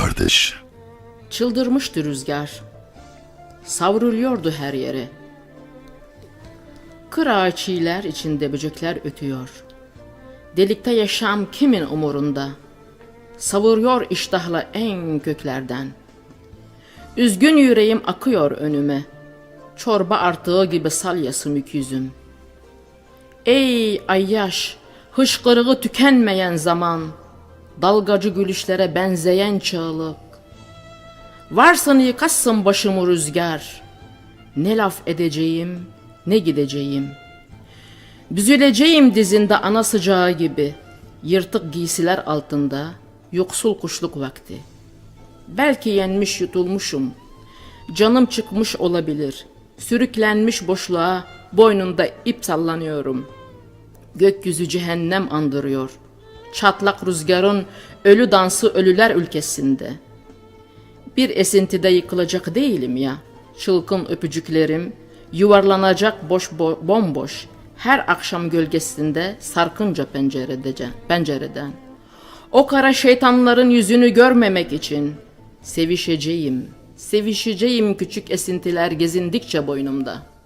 kardeş. Çıldırmıştı rüzgar. Savruluyordu her yere. Kır ağaçiler içinde böcekler ötüyor. Delikte yaşam kimin umurunda? Savuruyor iştahla en köklerden. Üzgün yüreğim akıyor önüme. Çorba artığı gibi salya sümük yüzüm. Ey ayyaş, hışkırığı tükenmeyen zaman, dalgacı gülüşlere benzeyen çığlık. Varsın yıkasın başımı rüzgar, ne laf edeceğim, ne gideceğim. Büzüleceğim dizinde ana sıcağı gibi, yırtık giysiler altında, yoksul kuşluk vakti. Belki yenmiş yutulmuşum, canım çıkmış olabilir, sürüklenmiş boşluğa, boynunda ip sallanıyorum.'' Gökyüzü cehennem andırıyor. Çatlak rüzgarın ölü dansı ölüler ülkesinde. Bir esintide yıkılacak değilim ya. Çılgın öpücüklerim yuvarlanacak boş bo- bomboş. Her akşam gölgesinde sarkınca pencerede, pencereden. O kara şeytanların yüzünü görmemek için sevişeceğim, sevişeceğim küçük esintiler gezindikçe boynumda.''